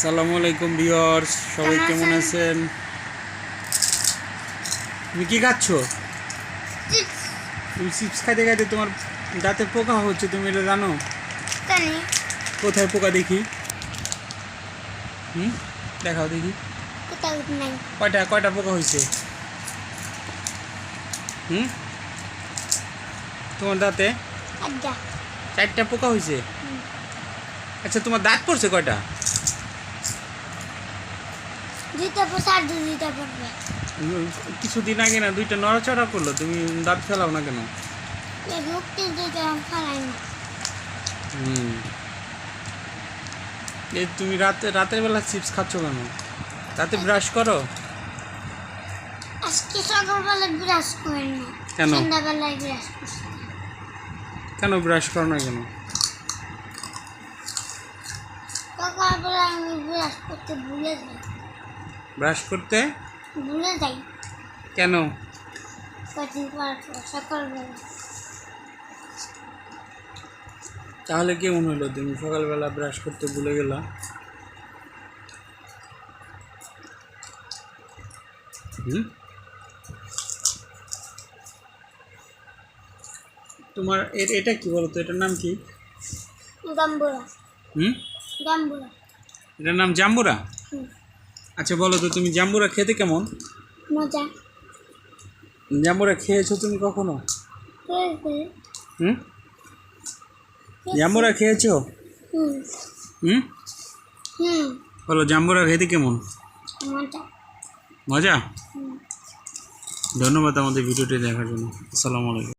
আসসালামু আলাইকুম ভিউয়ার্স সবাই কেমন আছেন? তুমি কি খাচ্ছ? তুমি চিপস খাইতে খাইতে তোমার দাঁতে পোকা হচ্ছে তুমি এটা জানো? জানি। কোথায় পোকা দেখি? হুম? দেখাও দেখি। কয়টা কয়টা পোকা হয়েছে? হুম? তোমার দাঁতে? চারটা পোকা হয়েছে? আচ্ছা তোমার দাঁত পড়ছে কয়টা? দুইটা পয়সা আর দুইটা পড়বে। কিছুদিন আগে না দুইটা নড়াচড়া করল তুমি দাঁত ফেলাও না কেন? মুক্তি দুইটা ফেলাই না। হুম। এই তুমি রাতে রাতের বেলা চিপস খাচ্ছ কেন? রাতে ব্রাশ করো? আজকে সকালবেলা বিরাজ করেন কেন? সন্ধ্যাবেলায় করছি কেন ব্রাশ করো না কেন? সকালবেলা আমি বিরাজ করতে ভুলে যাই। ব্রাশ করতে? ভুলে যাই। কেন? তাহলে কেমন হলো তুমি সকালবেলা ব্রাশ করতে ভুলে গেলা? হুম? তোমার এর এটা কি বলো তো এটার নাম কি? গাম্বুরা। হুম? গাম্বুরা। এটার নাম জাম্বুরা? হুম। আচ্ছা বলো তো তুমি জাম্বুরা খেতে কেমন? মজা। জাম্বুরা খেয়েছো তুমি কখনো? হুম? জাম্বুরা খেয়েছো? হুম। বলো জাম্বুরা খেতে কেমন? মজা। মজা? ধন্যবাদ আমাদের ভিডিওটি দেখার জন্য। আসসালামু আলাইকুম।